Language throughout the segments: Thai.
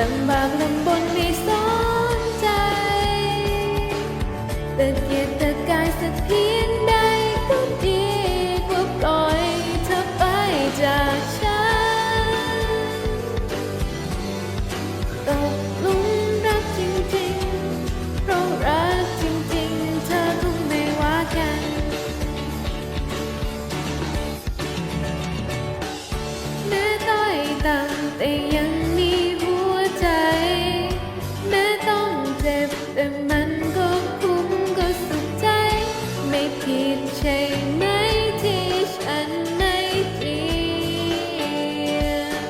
ลำบากลำบนไม่สนใจแต่เกียรติกายสักเพียงใด ผิดใช่ไหมที่ฉันไม่เทียม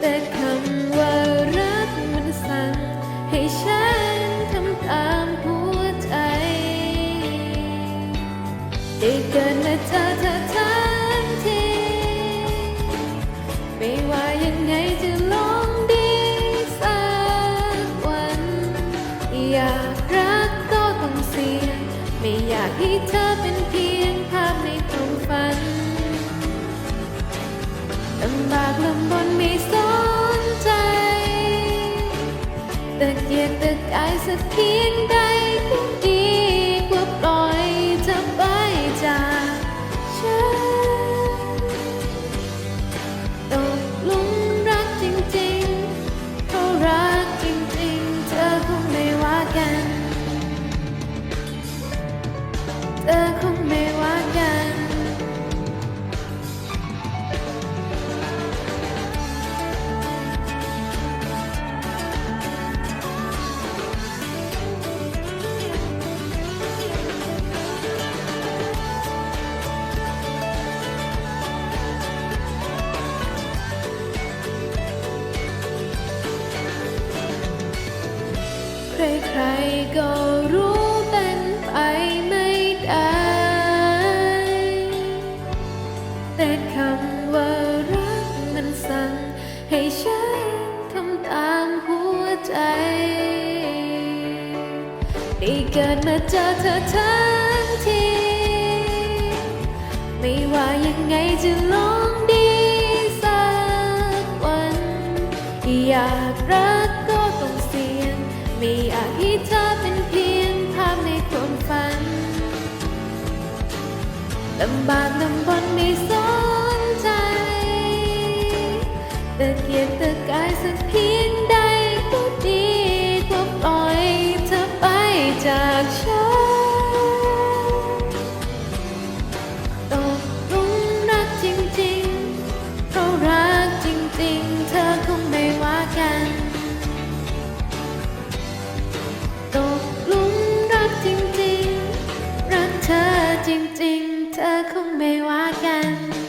แต่คำว่ารักมันสั่งให้ฉันทำตามหัวใจได้เกิดมาเจอเธอทันทีไม่ว่า ที่เธอเป็นเพียงภาพในความฝันลำบากลำบนไม่สนใจแต่เกียรติกายสักเพียงใดก็ดี ใครๆก็รู้เป็นไปไม่ได้ แต่คำว่ารักมันสั่งให้ฉันทำตามหัวใจได้เกิดมาเจอเธอทั้งที ไม่ว่ายังไงจะลงากให้เธอเป็นเพียงภาพในความฝันลำบากลำบนไม่สนใจแต่เกียรติกายสักเพียงใดก็ดีกว่าปล่อยเธอไปจากฉัน จริงๆ เธอคงไม่ว่ากัน